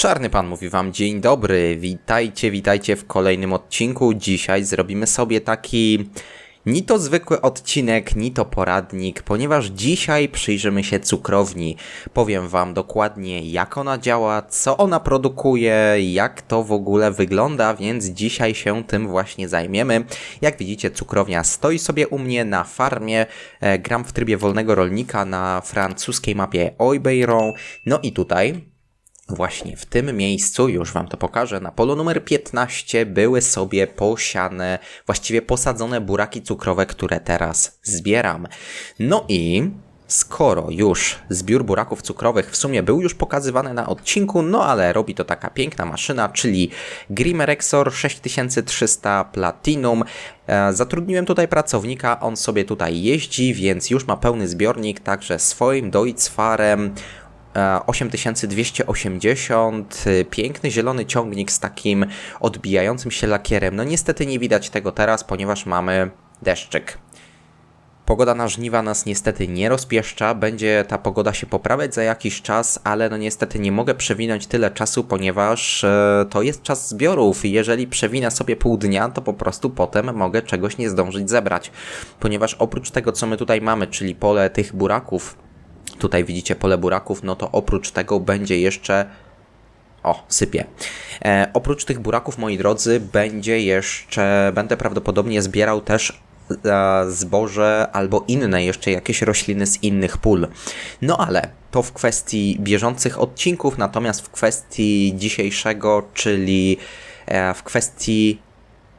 Czarny Pan mówi Wam dzień dobry, witajcie, witajcie w kolejnym odcinku. Dzisiaj zrobimy sobie taki ni to zwykły odcinek, ni to poradnik, ponieważ dzisiaj przyjrzymy się cukrowni. Powiem Wam dokładnie jak ona działa, co ona produkuje, jak to w ogóle wygląda, więc dzisiaj się tym właśnie zajmiemy. Jak widzicie cukrownia stoi sobie u mnie na farmie, e, gram w trybie wolnego rolnika na francuskiej mapie Oibeiron. No i tutaj Właśnie w tym miejscu, już Wam to pokażę, na polu numer 15 były sobie posiane, właściwie posadzone buraki cukrowe, które teraz zbieram. No i skoro już zbiór buraków cukrowych w sumie był już pokazywany na odcinku, no ale robi to taka piękna maszyna, czyli Grimerexor 6300 Platinum. E, zatrudniłem tutaj pracownika, on sobie tutaj jeździ, więc już ma pełny zbiornik, także swoim Deutzfarem 8280, e, piękny zielony ciągnik z takim odbijającym się lakierem. No niestety nie widać tego teraz, ponieważ mamy deszczyk. Pogoda na żniwa nas niestety nie rozpieszcza, będzie ta pogoda się poprawiać za jakiś czas, ale no niestety nie mogę przewinąć tyle czasu, ponieważ e, to jest czas zbiorów i jeżeli przewinę sobie pół dnia, to po prostu potem mogę czegoś nie zdążyć zebrać. Ponieważ oprócz tego, co my tutaj mamy, czyli pole tych buraków, Tutaj widzicie pole buraków, no to oprócz tego będzie jeszcze o, sypie. E, oprócz tych buraków, moi drodzy, będzie jeszcze, będę prawdopodobnie zbierał też e, zboże albo inne jeszcze jakieś rośliny z innych pól. No ale to w kwestii bieżących odcinków, natomiast w kwestii dzisiejszego, czyli e, w kwestii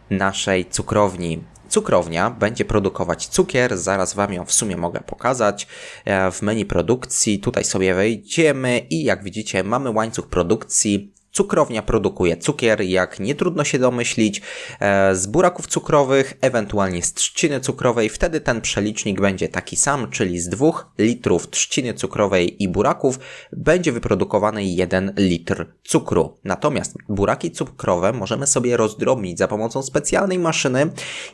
naszej cukrowni. Cukrownia będzie produkować cukier, zaraz Wam ją w sumie mogę pokazać. E, w menu produkcji tutaj sobie wejdziemy i jak widzicie mamy łańcuch produkcji Cukrownia produkuje cukier, jak nie trudno się domyślić, e, z buraków cukrowych, ewentualnie z trzciny cukrowej. Wtedy ten przelicznik będzie taki sam, czyli z 2 litrów trzciny cukrowej i buraków będzie wyprodukowany 1 litr cukru. Natomiast buraki cukrowe możemy sobie rozdrobnić za pomocą specjalnej maszyny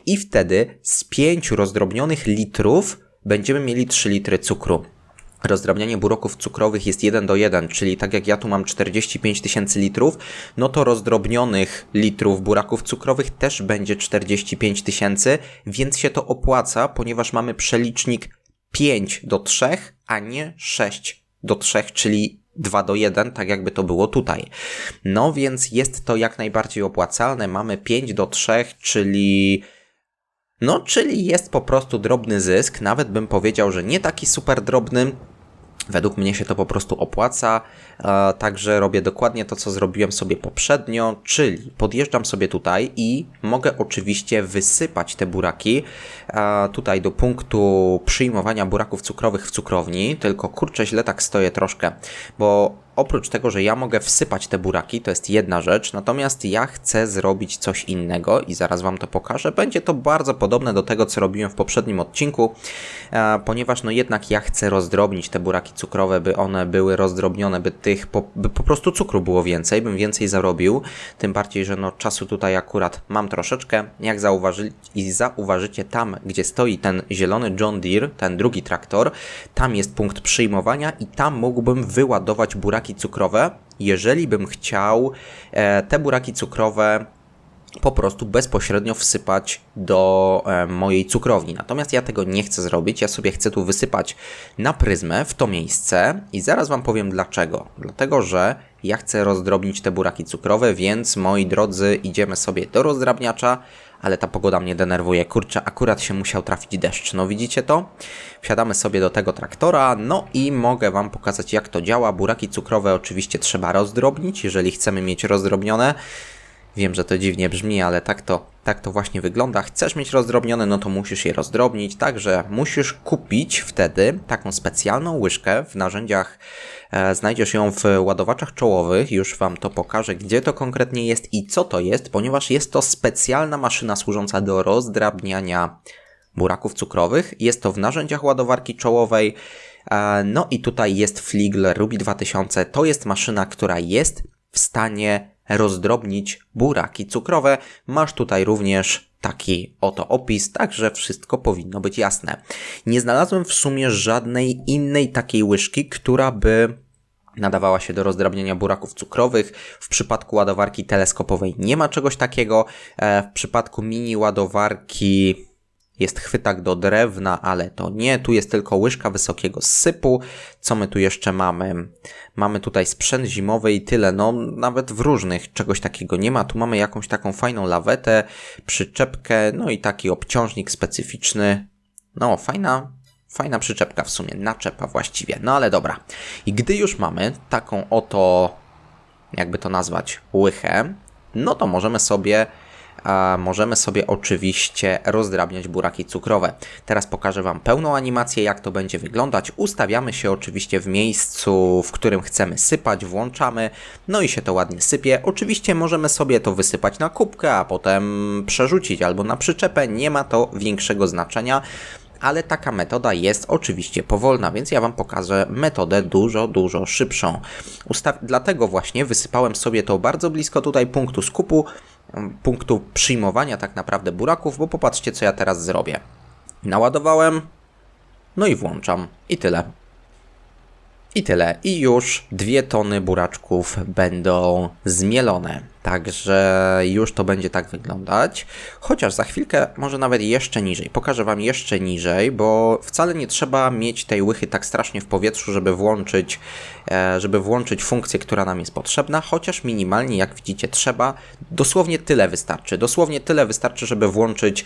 i wtedy z 5 rozdrobnionych litrów będziemy mieli 3 litry cukru. Rozdrabnianie buraków cukrowych jest 1 do 1, czyli tak jak ja tu mam 45 tysięcy litrów, no to rozdrobnionych litrów buraków cukrowych też będzie 45 tysięcy, więc się to opłaca, ponieważ mamy przelicznik 5 do 3, a nie 6 do 3, czyli 2 do 1, tak jakby to było tutaj. No więc jest to jak najbardziej opłacalne. Mamy 5 do 3, czyli no, czyli jest po prostu drobny zysk, nawet bym powiedział, że nie taki super drobny, Według mnie się to po prostu opłaca, także robię dokładnie to, co zrobiłem sobie poprzednio, czyli podjeżdżam sobie tutaj i mogę oczywiście wysypać te buraki tutaj do punktu przyjmowania buraków cukrowych w cukrowni, tylko kurczę, źle tak stoję troszkę, bo oprócz tego, że ja mogę wsypać te buraki, to jest jedna rzecz, natomiast ja chcę zrobić coś innego i zaraz Wam to pokażę. Będzie to bardzo podobne do tego, co robiłem w poprzednim odcinku, e, ponieważ no jednak ja chcę rozdrobnić te buraki cukrowe, by one były rozdrobnione, by tych po, by po prostu cukru było więcej, bym więcej zarobił, tym bardziej, że no czasu tutaj akurat mam troszeczkę. Jak zauważy, i zauważycie tam, gdzie stoi ten zielony John Deere, ten drugi traktor, tam jest punkt przyjmowania i tam mógłbym wyładować buraki buraki cukrowe, jeżeli bym chciał e, te buraki cukrowe po prostu bezpośrednio wsypać do e, mojej cukrowni. Natomiast ja tego nie chcę zrobić, ja sobie chcę tu wysypać na pryzmę w to miejsce i zaraz Wam powiem dlaczego. Dlatego, że ja chcę rozdrobnić te buraki cukrowe, więc moi drodzy, idziemy sobie do rozdrabniacza, ale ta pogoda mnie denerwuje. Kurczę, akurat się musiał trafić deszcz. No widzicie to? Wsiadamy sobie do tego traktora, no i mogę Wam pokazać jak to działa. Buraki cukrowe oczywiście trzeba rozdrobnić, jeżeli chcemy mieć rozdrobnione. Wiem, że to dziwnie brzmi, ale tak to, tak to właśnie wygląda. Chcesz mieć rozdrobnione, no to musisz je rozdrobnić, także musisz kupić wtedy taką specjalną łyżkę w narzędziach. E, znajdziesz ją w ładowaczach czołowych, już Wam to pokażę, gdzie to konkretnie jest i co to jest, ponieważ jest to specjalna maszyna służąca do rozdrabniania buraków cukrowych. Jest to w narzędziach ładowarki czołowej. E, no i tutaj jest Fligl Ruby 2000. To jest maszyna, która jest w stanie rozdrobnić buraki cukrowe. Masz tutaj również taki oto opis, także wszystko powinno być jasne. Nie znalazłem w sumie żadnej innej takiej łyżki, która by nadawała się do rozdrabniania buraków cukrowych. W przypadku ładowarki teleskopowej nie ma czegoś takiego. E, w przypadku mini ładowarki jest chwytak do drewna, ale to nie. Tu jest tylko łyżka wysokiego sypu. Co my tu jeszcze mamy? Mamy tutaj sprzęt zimowy i tyle. No, nawet w różnych czegoś takiego nie ma. Tu mamy jakąś taką fajną lawetę, przyczepkę, no i taki obciążnik specyficzny. No, fajna, fajna przyczepka w sumie, naczepa właściwie. No ale dobra. I gdy już mamy taką oto, jakby to nazwać, łychę, no to możemy sobie możemy sobie oczywiście rozdrabniać buraki cukrowe. Teraz pokażę Wam pełną animację, jak to będzie wyglądać. Ustawiamy się oczywiście w miejscu, w którym chcemy sypać, włączamy, no i się to ładnie sypie. Oczywiście możemy sobie to wysypać na kubkę, a potem przerzucić albo na przyczepę, nie ma to większego znaczenia ale taka metoda jest oczywiście powolna, więc ja Wam pokażę metodę dużo, dużo szybszą. Ustaw Dlatego właśnie wysypałem sobie to bardzo blisko tutaj punktu skupu, punktu przyjmowania tak naprawdę buraków, bo popatrzcie co ja teraz zrobię. Naładowałem, no i włączam i tyle. I tyle. I już dwie tony buraczków będą zmielone. Także już to będzie tak wyglądać. Chociaż za chwilkę, może nawet jeszcze niżej. Pokażę Wam jeszcze niżej, bo wcale nie trzeba mieć tej łychy tak strasznie w powietrzu, żeby włączyć, e, żeby włączyć funkcję, która nam jest potrzebna. Chociaż minimalnie, jak widzicie, trzeba. Dosłownie tyle wystarczy. Dosłownie tyle wystarczy, żeby włączyć,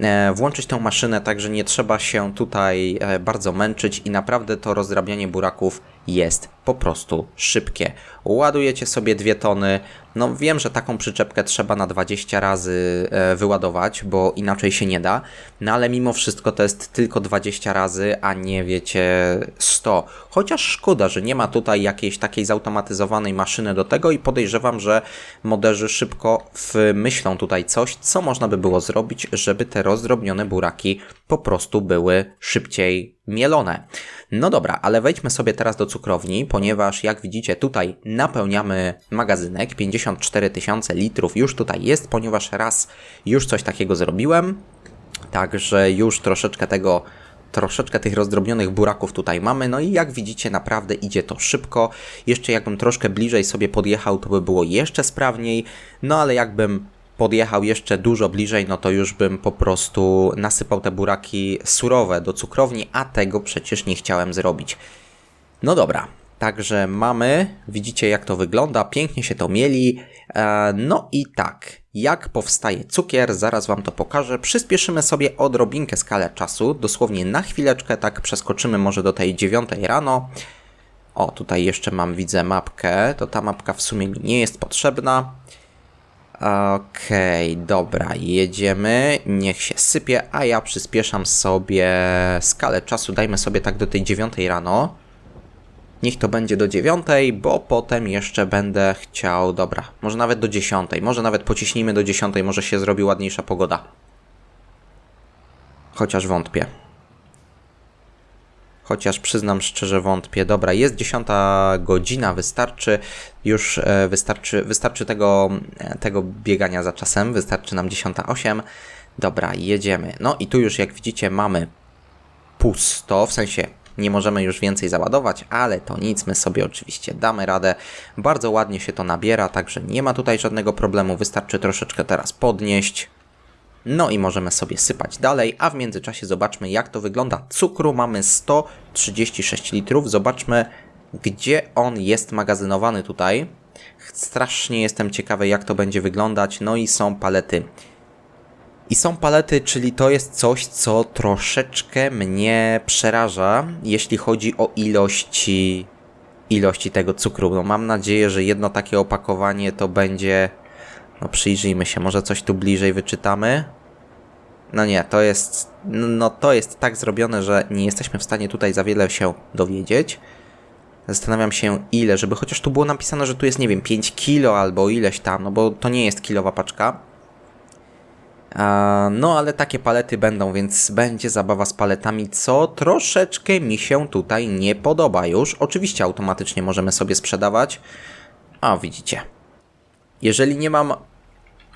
e, włączyć tą maszynę, także nie trzeba się tutaj e, bardzo męczyć i naprawdę to rozdrabnianie buraków jest po prostu szybkie. Ładujecie sobie dwie tony. No wiem, że taką przyczepkę trzeba na 20 razy e, wyładować, bo inaczej się nie da. No ale mimo wszystko to jest tylko 20 razy, a nie wiecie 100. Chociaż szkoda, że nie ma tutaj jakiejś takiej zautomatyzowanej maszyny do tego i podejrzewam, że moderzy szybko wymyślą tutaj coś, co można by było zrobić, żeby te rozdrobnione buraki po prostu były szybciej mielone. No dobra, ale wejdźmy sobie teraz do cukrowni, ponieważ jak widzicie tutaj napełniamy magazynek, 54 tysiące litrów już tutaj jest, ponieważ raz już coś takiego zrobiłem, także już troszeczkę tego troszeczkę tych rozdrobnionych buraków tutaj mamy, no i jak widzicie naprawdę idzie to szybko, jeszcze jakbym troszkę bliżej sobie podjechał to by było jeszcze sprawniej, no ale jakbym podjechał jeszcze dużo bliżej, no to już bym po prostu nasypał te buraki surowe do cukrowni, a tego przecież nie chciałem zrobić. No dobra, także mamy, widzicie jak to wygląda, pięknie się to mieli. E, no i tak, jak powstaje cukier, zaraz Wam to pokażę. Przyspieszymy sobie odrobinkę skalę czasu, dosłownie na chwileczkę, tak przeskoczymy może do tej dziewiątej rano. O, tutaj jeszcze mam, widzę mapkę, to ta mapka w sumie mi nie jest potrzebna. Okej, okay, dobra, jedziemy. Niech się sypie, a ja przyspieszam sobie skalę czasu. Dajmy sobie tak do tej dziewiątej rano. Niech to będzie do dziewiątej, bo potem jeszcze będę chciał... Dobra, może nawet do dziesiątej. Może nawet pociśnijmy do dziesiątej, może się zrobi ładniejsza pogoda. Chociaż wątpię chociaż przyznam szczerze wątpię. Dobra, jest 10 godzina, wystarczy już, e, wystarczy, wystarczy tego, e, tego biegania za czasem, wystarczy nam 10.08. Dobra, jedziemy. No i tu już jak widzicie mamy pusto, w sensie nie możemy już więcej załadować, ale to nic, my sobie oczywiście damy radę. Bardzo ładnie się to nabiera, także nie ma tutaj żadnego problemu, wystarczy troszeczkę teraz podnieść. No i możemy sobie sypać dalej, a w międzyczasie zobaczmy jak to wygląda. Cukru mamy 136 litrów. Zobaczmy gdzie on jest magazynowany tutaj. Strasznie jestem ciekawy jak to będzie wyglądać. No i są palety. I są palety, czyli to jest coś, co troszeczkę mnie przeraża, jeśli chodzi o ilości, ilości tego cukru. No mam nadzieję, że jedno takie opakowanie to będzie no przyjrzyjmy się, może coś tu bliżej wyczytamy. No nie, to jest, no to jest tak zrobione, że nie jesteśmy w stanie tutaj za wiele się dowiedzieć. Zastanawiam się ile, żeby chociaż tu było napisane, że tu jest, nie wiem, 5 kilo albo ileś tam, no bo to nie jest kilowa paczka. No, ale takie palety będą, więc będzie zabawa z paletami, co troszeczkę mi się tutaj nie podoba już. Oczywiście automatycznie możemy sobie sprzedawać. A, widzicie. Jeżeli nie mam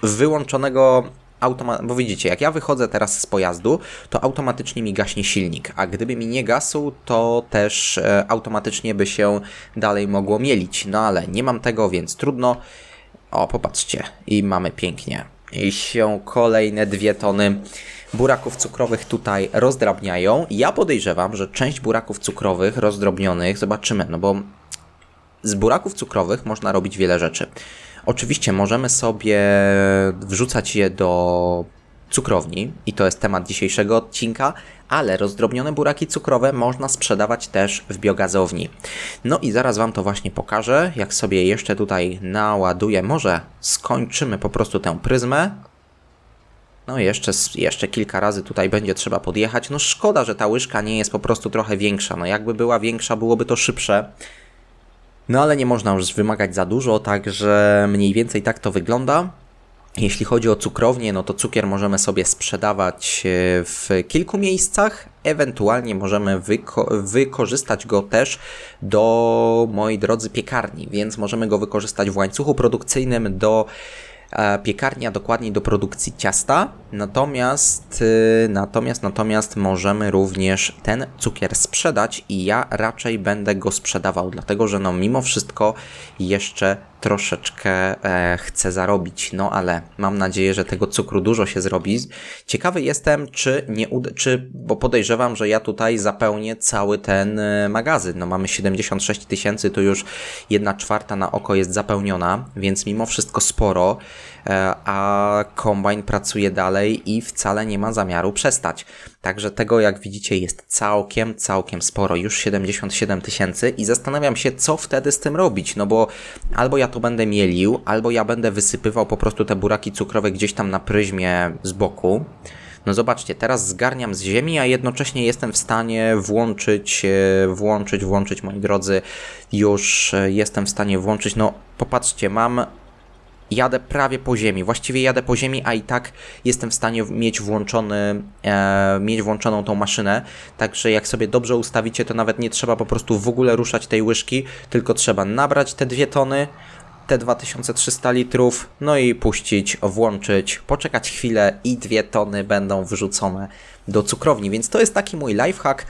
wyłączonego automa- bo widzicie, jak ja wychodzę teraz z pojazdu, to automatycznie mi gaśnie silnik, a gdyby mi nie gasł, to też e, automatycznie by się dalej mogło mielić. No ale nie mam tego, więc trudno. O, popatrzcie, i mamy pięknie. I się kolejne dwie tony buraków cukrowych tutaj rozdrabniają. Ja podejrzewam, że część buraków cukrowych rozdrobnionych, zobaczymy, no bo z buraków cukrowych można robić wiele rzeczy. Oczywiście możemy sobie wrzucać je do cukrowni i to jest temat dzisiejszego odcinka, ale rozdrobnione buraki cukrowe można sprzedawać też w biogazowni. No i zaraz Wam to właśnie pokażę, jak sobie jeszcze tutaj naładuję. Może skończymy po prostu tę pryzmę. No jeszcze, jeszcze kilka razy tutaj będzie trzeba podjechać. No szkoda, że ta łyżka nie jest po prostu trochę większa. No jakby była większa, byłoby to szybsze. No ale nie można już wymagać za dużo, także mniej więcej tak to wygląda. Jeśli chodzi o cukrownię, no to cukier możemy sobie sprzedawać e, w kilku miejscach. Ewentualnie możemy wyko wykorzystać go też do, moi drodzy, piekarni, więc możemy go wykorzystać w łańcuchu produkcyjnym do piekarnia dokładniej do produkcji ciasta. Natomiast, y, natomiast, natomiast możemy również ten cukier sprzedać i ja raczej będę go sprzedawał, dlatego że no mimo wszystko jeszcze troszeczkę e, chcę zarobić, no ale mam nadzieję, że tego cukru dużo się zrobi. Ciekawy jestem, czy nie uda, czy, bo podejrzewam, że ja tutaj zapełnię cały ten e, magazyn. No mamy 76 tysięcy, to już jedna czwarta na oko jest zapełniona, więc mimo wszystko sporo. E, a kombajn pracuje dalej i wcale nie ma zamiaru przestać. Także tego, jak widzicie, jest całkiem, całkiem sporo, już 77 tysięcy i zastanawiam się, co wtedy z tym robić, no bo albo ja to będę mielił, albo ja będę wysypywał po prostu te buraki cukrowe gdzieś tam na pryzmie z boku. No zobaczcie, teraz zgarniam z ziemi, a jednocześnie jestem w stanie włączyć, e, włączyć, włączyć, moi drodzy, już e, jestem w stanie włączyć, no popatrzcie, mam jadę prawie po ziemi. Właściwie jadę po ziemi, a i tak jestem w stanie mieć włączony, e, mieć włączoną tą maszynę. Także jak sobie dobrze ustawicie, to nawet nie trzeba po prostu w ogóle ruszać tej łyżki, tylko trzeba nabrać te dwie tony, te 2300 litrów, no i puścić, włączyć, poczekać chwilę i dwie tony będą wrzucone do cukrowni. Więc to jest taki mój lifehack,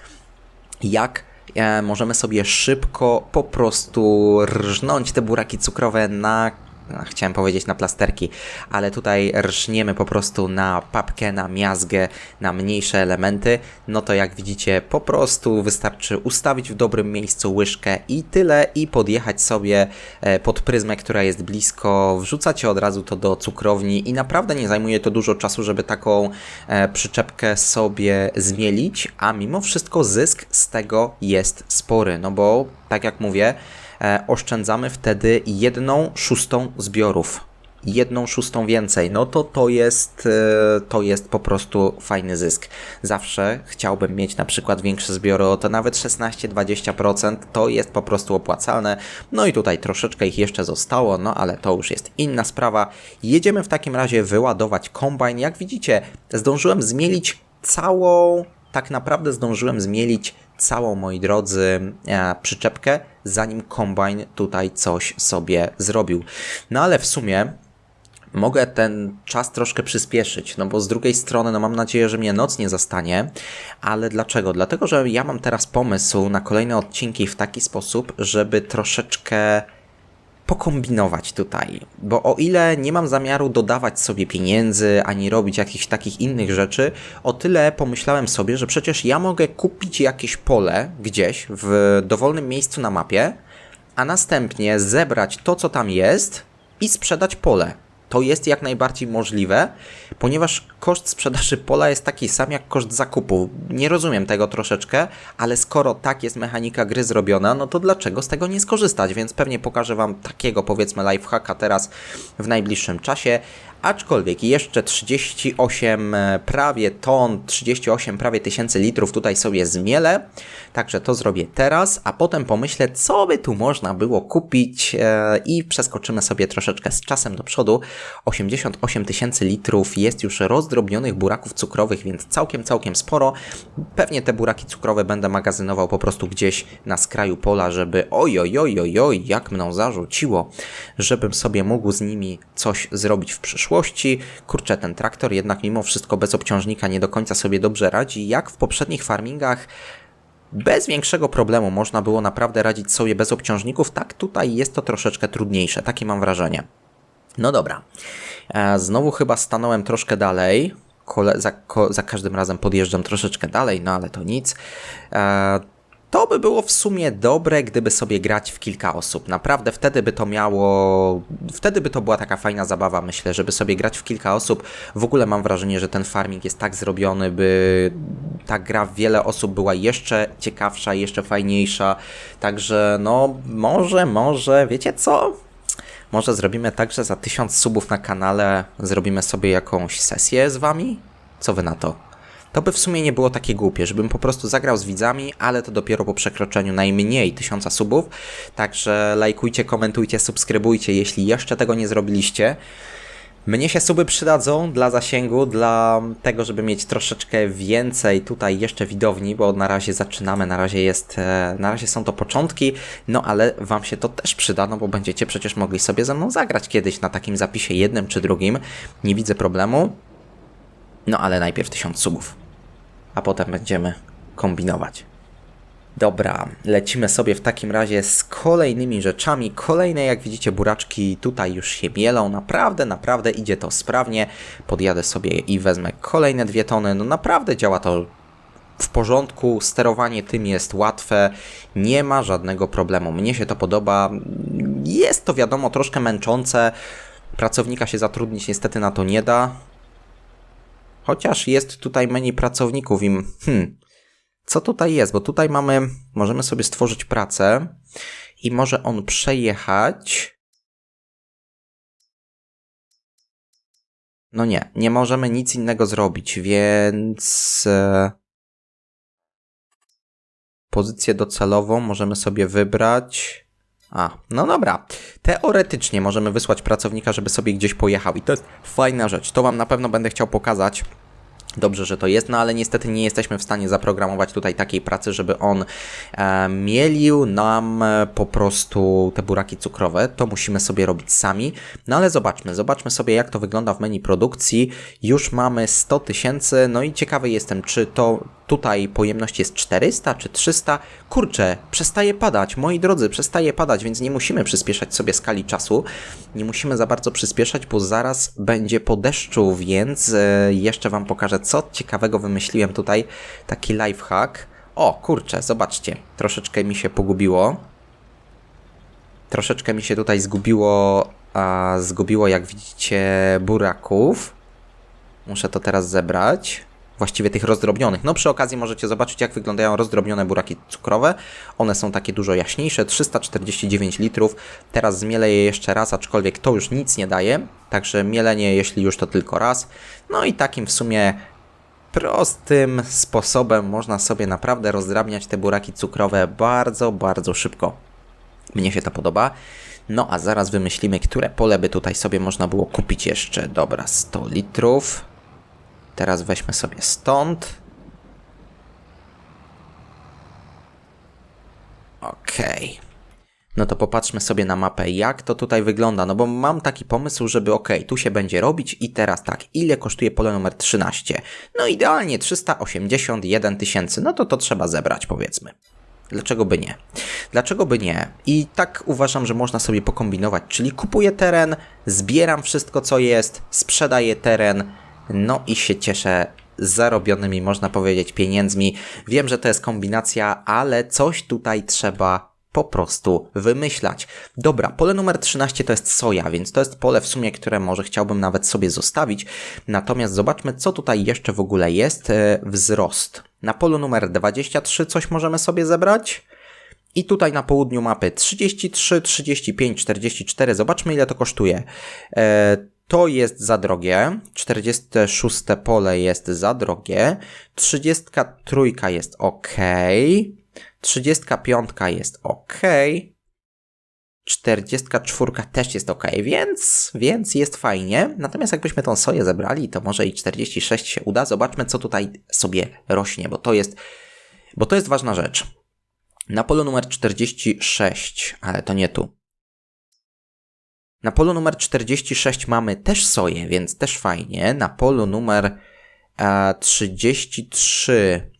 jak e, możemy sobie szybko po prostu rżnąć te buraki cukrowe na chciałem powiedzieć na plasterki, ale tutaj rżniemy po prostu na papkę, na miazgę, na mniejsze elementy, no to jak widzicie po prostu wystarczy ustawić w dobrym miejscu łyżkę i tyle i podjechać sobie e, pod pryzmę, która jest blisko, wrzucacie od razu to do cukrowni i naprawdę nie zajmuje to dużo czasu, żeby taką e, przyczepkę sobie zmielić, a mimo wszystko zysk z tego jest spory, no bo tak jak mówię, oszczędzamy wtedy jedną szóstą zbiorów. Jedną szóstą więcej, no to to jest, e, to jest po prostu fajny zysk. Zawsze chciałbym mieć na przykład większe zbiory, o to nawet 16-20%, to jest po prostu opłacalne. No i tutaj troszeczkę ich jeszcze zostało, no ale to już jest inna sprawa. Jedziemy w takim razie wyładować kombajn. Jak widzicie, zdążyłem zmielić całą, tak naprawdę zdążyłem zmielić całą, moi drodzy, e, przyczepkę, zanim kombajn tutaj coś sobie zrobił. No ale w sumie mogę ten czas troszkę przyspieszyć, no bo z drugiej strony, no mam nadzieję, że mnie noc nie zastanie, ale dlaczego? Dlatego, że ja mam teraz pomysł na kolejne odcinki w taki sposób, żeby troszeczkę pokombinować tutaj, bo o ile nie mam zamiaru dodawać sobie pieniędzy ani robić jakichś takich innych rzeczy, o tyle pomyślałem sobie, że przecież ja mogę kupić jakieś pole gdzieś w dowolnym miejscu na mapie, a następnie zebrać to, co tam jest i sprzedać pole. To jest jak najbardziej możliwe, ponieważ koszt sprzedaży pola jest taki sam jak koszt zakupu. Nie rozumiem tego troszeczkę, ale skoro tak jest mechanika gry zrobiona, no to dlaczego z tego nie skorzystać? Więc pewnie pokażę Wam takiego powiedzmy lifehacka teraz w najbliższym czasie aczkolwiek jeszcze 38 e, prawie ton, 38 prawie tysięcy litrów tutaj sobie zmielę, także to zrobię teraz, a potem pomyślę, co by tu można było kupić e, i przeskoczymy sobie troszeczkę z czasem do przodu. 88 tysięcy litrów jest już rozdrobnionych buraków cukrowych, więc całkiem, całkiem sporo. Pewnie te buraki cukrowe będę magazynował po prostu gdzieś na skraju pola, żeby oj, oj, oj, oj, jak mną zarzuciło, żebym sobie mógł z nimi coś zrobić w przyszłości przyszłości. Kurczę, ten traktor jednak mimo wszystko bez obciążnika nie do końca sobie dobrze radzi. Jak w poprzednich farmingach bez większego problemu można było naprawdę radzić sobie bez obciążników, tak tutaj jest to troszeczkę trudniejsze, takie mam wrażenie. No dobra, e, znowu chyba stanąłem troszkę dalej, Kole za, za każdym razem podjeżdżam troszeczkę dalej, no ale to nic. To by było w sumie dobre, gdyby sobie grać w kilka osób. Naprawdę wtedy by to miało. Wtedy by to była taka fajna zabawa, myślę, żeby sobie grać w kilka osób. W ogóle mam wrażenie, że ten farming jest tak zrobiony, by ta gra w wiele osób była jeszcze ciekawsza, jeszcze fajniejsza. Także no, może, może, wiecie co? Może zrobimy tak, że za tysiąc subów na kanale zrobimy sobie jakąś sesję z wami? Co wy na to? To by w sumie nie było takie głupie, żebym po prostu zagrał z widzami, ale to dopiero po przekroczeniu najmniej tysiąca subów. Także lajkujcie, komentujcie, subskrybujcie, jeśli jeszcze tego nie zrobiliście. Mnie się suby przydadzą dla zasięgu, dla tego, żeby mieć troszeczkę więcej tutaj jeszcze widowni, bo na razie zaczynamy, na razie jest, e, na razie są to początki, no ale Wam się to też przyda, no bo będziecie przecież mogli sobie ze mną zagrać kiedyś na takim zapisie jednym czy drugim, nie widzę problemu, no ale najpierw tysiąc subów, a potem będziemy kombinować. Dobra, lecimy sobie w takim razie z kolejnymi rzeczami. Kolejne, jak widzicie, buraczki tutaj już się mielą. Naprawdę, naprawdę idzie to sprawnie. Podjadę sobie i wezmę kolejne dwie tony. No naprawdę działa to w porządku, sterowanie tym jest łatwe, nie ma żadnego problemu. Mnie się to podoba. Jest to wiadomo troszkę męczące. Pracownika się zatrudnić niestety na to nie da. Chociaż jest tutaj menu pracowników im. Hmm, co tutaj jest? Bo tutaj mamy, możemy sobie stworzyć pracę i może on przejechać. No nie, nie możemy nic innego zrobić, więc e, pozycję docelową możemy sobie wybrać. A, no dobra. Teoretycznie możemy wysłać pracownika, żeby sobie gdzieś pojechał i to jest fajna rzecz. To Wam na pewno będę chciał pokazać Dobrze, że to jest, no ale niestety nie jesteśmy w stanie zaprogramować tutaj takiej pracy, żeby on e, mielił nam e, po prostu te buraki cukrowe. To musimy sobie robić sami. No ale zobaczmy, zobaczmy sobie jak to wygląda w menu produkcji. Już mamy 100 tysięcy, no i ciekawy jestem, czy to tutaj pojemność jest 400 czy 300. Kurczę, przestaje padać, moi drodzy, przestaje padać, więc nie musimy przyspieszać sobie skali czasu. Nie musimy za bardzo przyspieszać, bo zaraz będzie po deszczu, więc e, jeszcze Wam pokażę, co ciekawego wymyśliłem tutaj. Taki lifehack. O, kurczę, zobaczcie, troszeczkę mi się pogubiło. Troszeczkę mi się tutaj zgubiło, a zgubiło, jak widzicie, buraków. Muszę to teraz zebrać właściwie tych rozdrobnionych. No przy okazji możecie zobaczyć, jak wyglądają rozdrobnione buraki cukrowe. One są takie dużo jaśniejsze, 349 litrów. Teraz zmielę je jeszcze raz, aczkolwiek to już nic nie daje. Także mielenie, jeśli już to tylko raz. No i takim w sumie prostym sposobem można sobie naprawdę rozdrabniać te buraki cukrowe bardzo, bardzo szybko. Mnie się to podoba. No a zaraz wymyślimy, które pole by tutaj sobie można było kupić jeszcze. Dobra, 100 litrów. Teraz weźmy sobie stąd. Okej. Okay. No to popatrzmy sobie na mapę, jak to tutaj wygląda. No bo mam taki pomysł, żeby ok, tu się będzie robić i teraz tak, ile kosztuje pole numer 13? No idealnie 381 tysięcy, no to to trzeba zebrać powiedzmy. Dlaczego by nie? Dlaczego by nie? I tak uważam, że można sobie pokombinować, czyli kupuję teren, zbieram wszystko co jest, sprzedaję teren, no i się cieszę zarobionymi, można powiedzieć, pieniędzmi. Wiem, że to jest kombinacja, ale coś tutaj trzeba po prostu wymyślać. Dobra, pole numer 13 to jest soja, więc to jest pole w sumie, które może chciałbym nawet sobie zostawić. Natomiast zobaczmy, co tutaj jeszcze w ogóle jest. E, wzrost. Na polu numer 23 coś możemy sobie zebrać. I tutaj na południu mapy 33, 35, 44. Zobaczmy, ile to kosztuje. E, to jest za drogie. 46 pole jest za drogie. 33 jest ok. 35 jest ok. 44 też jest ok, więc, więc jest fajnie. Natomiast jakbyśmy tą soję zebrali, to może i 46 się uda. Zobaczmy, co tutaj sobie rośnie, bo to jest, bo to jest ważna rzecz. Na polu numer 46, ale to nie tu. Na polu numer 46 mamy też soję, więc też fajnie. Na polu numer e, 33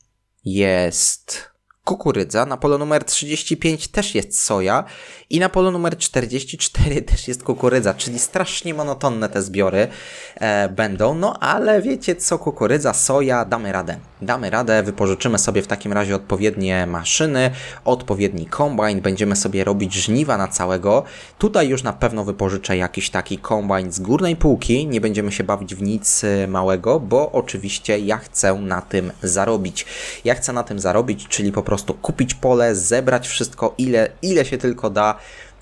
jest kukurydza, na polu numer 35 też jest soja i na polu numer 44 też jest kukurydza, czyli strasznie monotonne te zbiory e, będą, no ale wiecie co, kukurydza, soja, damy radę. Damy radę, wypożyczymy sobie w takim razie odpowiednie maszyny, odpowiedni kombajn, będziemy sobie robić żniwa na całego. Tutaj już na pewno wypożyczę jakiś taki kombajn z górnej półki, nie będziemy się bawić w nic e, małego, bo oczywiście ja chcę na tym zarobić. Ja chcę na tym zarobić, czyli po prostu kupić pole, zebrać wszystko ile, ile się tylko da,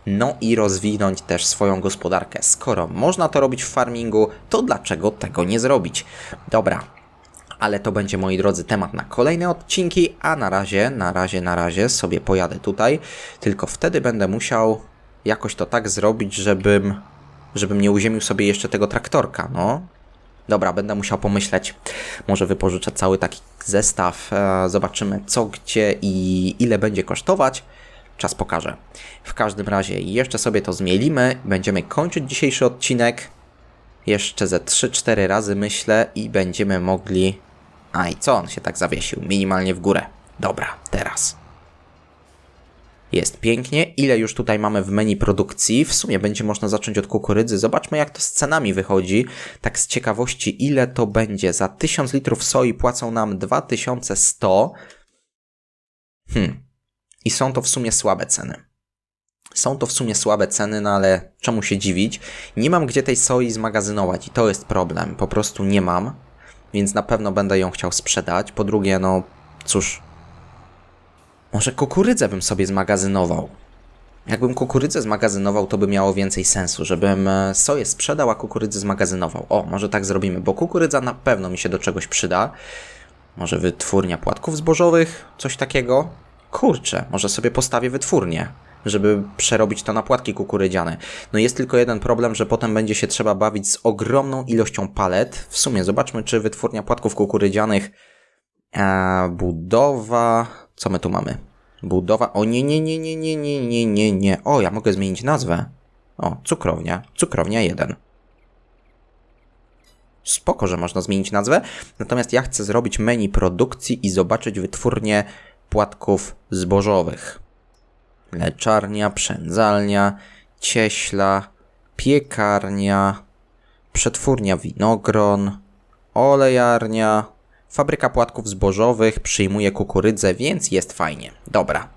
no i rozwinąć też swoją gospodarkę. Skoro można to robić w farmingu, to dlaczego tego nie zrobić? Dobra, ale to będzie, moi drodzy, temat na kolejne odcinki, a na razie, na razie, na razie sobie pojadę tutaj, tylko wtedy będę musiał jakoś to tak zrobić, żebym, żebym nie uziemił sobie jeszcze tego traktorka, no. Dobra, będę musiał pomyśleć. Może wypożyczę cały taki zestaw. E, zobaczymy co, gdzie i ile będzie kosztować. Czas pokaże. W każdym razie jeszcze sobie to zmielimy. Będziemy kończyć dzisiejszy odcinek. Jeszcze ze 3-4 razy myślę i będziemy mogli... A i co on się tak zawiesił? Minimalnie w górę. Dobra, teraz. Jest pięknie. Ile już tutaj mamy w menu produkcji? W sumie będzie można zacząć od kukurydzy. Zobaczmy, jak to z cenami wychodzi. Tak z ciekawości, ile to będzie? Za 1000 litrów soi płacą nam 2100. Hmm. I są to w sumie słabe ceny. Są to w sumie słabe ceny, no ale czemu się dziwić? Nie mam gdzie tej soi zmagazynować i to jest problem. Po prostu nie mam, więc na pewno będę ją chciał sprzedać. Po drugie, no cóż, może kukurydzę bym sobie zmagazynował. Jakbym kukurydzę zmagazynował, to by miało więcej sensu, żebym e, soję sprzedał, a kukurydzę zmagazynował. O, może tak zrobimy, bo kukurydza na pewno mi się do czegoś przyda. Może wytwórnia płatków zbożowych, coś takiego. Kurczę, może sobie postawię wytwórnię, żeby przerobić to na płatki kukurydziane. No jest tylko jeden problem, że potem będzie się trzeba bawić z ogromną ilością palet. W sumie zobaczmy, czy wytwórnia płatków kukurydzianych e, budowa co my tu mamy? Budowa. O nie, nie, nie, nie, nie, nie, nie, nie, nie. O, ja mogę zmienić nazwę. O, cukrownia. Cukrownia 1. Spoko, że można zmienić nazwę. Natomiast ja chcę zrobić menu produkcji i zobaczyć wytwórnię płatków zbożowych. Leczarnia, przędzalnia, cieśla, piekarnia, przetwórnia winogron, olejarnia, Fabryka płatków zbożowych przyjmuje kukurydzę, więc jest fajnie. Dobra.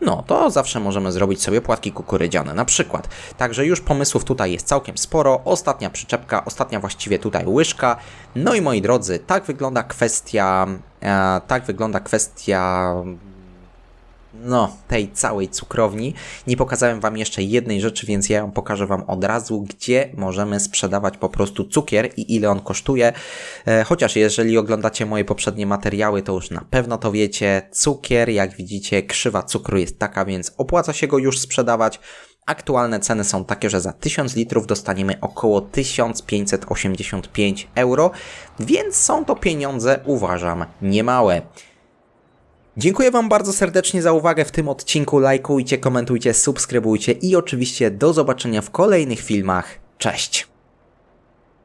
No, to zawsze możemy zrobić sobie płatki kukurydziane na przykład. Także już pomysłów tutaj jest całkiem sporo. Ostatnia przyczepka, ostatnia właściwie tutaj łyżka. No i moi drodzy, tak wygląda kwestia, e, tak wygląda kwestia no, tej całej cukrowni. Nie pokazałem Wam jeszcze jednej rzeczy, więc ja ją pokażę Wam od razu, gdzie możemy sprzedawać po prostu cukier i ile on kosztuje. E, chociaż jeżeli oglądacie moje poprzednie materiały, to już na pewno to wiecie. Cukier, jak widzicie, krzywa cukru jest taka, więc opłaca się go już sprzedawać. Aktualne ceny są takie, że za 1000 litrów dostaniemy około 1585 euro, więc są to pieniądze, uważam, niemałe. Dziękuję Wam bardzo serdecznie za uwagę w tym odcinku. Lajkujcie, komentujcie, subskrybujcie i oczywiście do zobaczenia w kolejnych filmach. Cześć!